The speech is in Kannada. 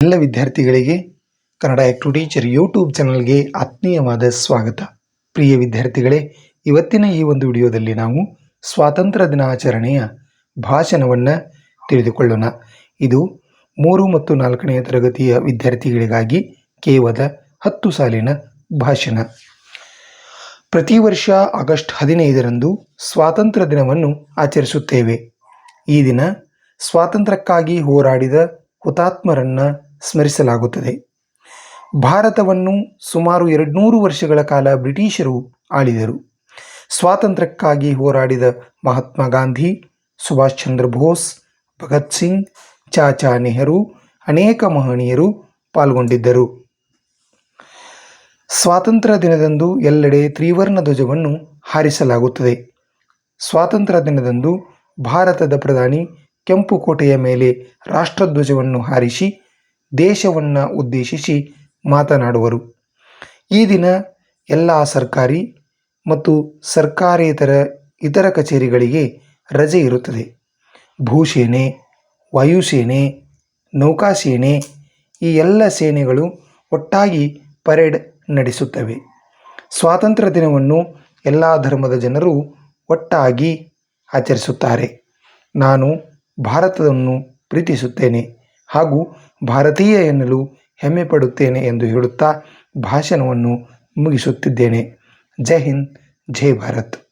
ಎಲ್ಲ ವಿದ್ಯಾರ್ಥಿಗಳಿಗೆ ಕನ್ನಡ ಟು ಟೀಚರ್ ಯೂಟ್ಯೂಬ್ ಚಾನಲ್ಗೆ ಆತ್ಮೀಯವಾದ ಸ್ವಾಗತ. ಪ್ರಿಯ ವಿದ್ಯಾರ್ಥಿಗಳೇ, ಇವತ್ತಿನ ಈ ಒಂದು ವಿಡಿಯೋದಲ್ಲಿ ನಾವು ಸ್ವಾತಂತ್ರ್ಯ ದಿನಾಚರಣೆಯ ಭಾಷಣವನ್ನು ತಿಳಿದುಕೊಳ್ಳೋಣ. ಇದು ಮೂರು ಮತ್ತು ನಾಲ್ಕನೆಯ ತರಗತಿಯ ವಿದ್ಯಾರ್ಥಿಗಳಿಗಾಗಿ ಕೇವಲ ಹತ್ತು ಸಾಲಿನ ಭಾಷಣ. ಪ್ರತಿ ವರ್ಷ ಆಗಸ್ಟ್ ಹದಿನೈದರಂದು ಸ್ವಾತಂತ್ರ್ಯ ದಿನವನ್ನು ಆಚರಿಸುತ್ತೇವೆ. ಈ ದಿನ ಸ್ವಾತಂತ್ರ್ಯಕ್ಕಾಗಿ ಹೋರಾಡಿದ ಹುತಾತ್ಮರನ್ನ ಸ್ಮರಿಸಲಾಗುತ್ತದೆ. ಭಾರತವನ್ನು ಸುಮಾರು ಎರಡುನೂರು ವರ್ಷಗಳ ಕಾಲ ಬ್ರಿಟಿಷರು ಆಳಿದರು. ಸ್ವಾತಂತ್ರ್ಯಕ್ಕಾಗಿ ಹೋರಾಡಿದ ಮಹಾತ್ಮ ಗಾಂಧಿ, ಸುಭಾಷ್ ಚಂದ್ರ ಬೋಸ್, ಭಗತ್ ಸಿಂಗ್, ಚಾಚಾ ನೆಹರು ಅನೇಕ ಮಹನೀಯರು ಪಾಲ್ಗೊಂಡಿದ್ದರು. ಸ್ವಾತಂತ್ರ್ಯ ದಿನದಂದು ಎಲ್ಲೆಡೆ ತ್ರಿವರ್ಣ ಧ್ವಜವನ್ನು ಹಾರಿಸಲಾಗುತ್ತದೆ. ಸ್ವಾತಂತ್ರ್ಯ ದಿನದಂದು ಭಾರತದ ಪ್ರಧಾನಿ ಕೆಂಪು ಕೋಟೆಯ ಮೇಲೆ ರಾಷ್ಟ್ರಧ್ವಜವನ್ನು ಹಾರಿಸಿ ದೇಶವನ್ನು ಉದ್ದೇಶಿಸಿ ಮಾತನಾಡುವರು. ಈ ದಿನ ಎಲ್ಲ ಸರ್ಕಾರಿ ಮತ್ತು ಸರ್ಕಾರೇತರ ಇತರ ಕಚೇರಿಗಳಿಗೆ ರಜೆ ಇರುತ್ತದೆ. ಭೂಸೇನೆ, ವಾಯುಸೇನೆ, ನೌಕಾಸೇನೆ ಈ ಎಲ್ಲ ಸೇನೆಗಳು ಒಟ್ಟಾಗಿ ಪರೇಡ್ ನಡೆಸುತ್ತವೆ. ಸ್ವಾತಂತ್ರ್ಯ ದಿನವನ್ನು ಎಲ್ಲ ಧರ್ಮದ ಜನರು ಒಟ್ಟಾಗಿ ಆಚರಿಸುತ್ತಾರೆ. ನಾನು ಭಾರತವನ್ನು ಪ್ರೀತಿಸುತ್ತೇನೆ. ಹಾಗೂ ಭಾರತೀಯ ಎನ್ನಲು ಹೆಮ್ಮೆ ಪಡುತ್ತೇನೆ ಎಂದು ಹೇಳುತ್ತಾ ಭಾಷಣವನ್ನು ಮುಗಿಸುತ್ತಿದ್ದೇನೆ. ಜೈ ಹಿಂದ್ ಜೈ ಭಾರತ್.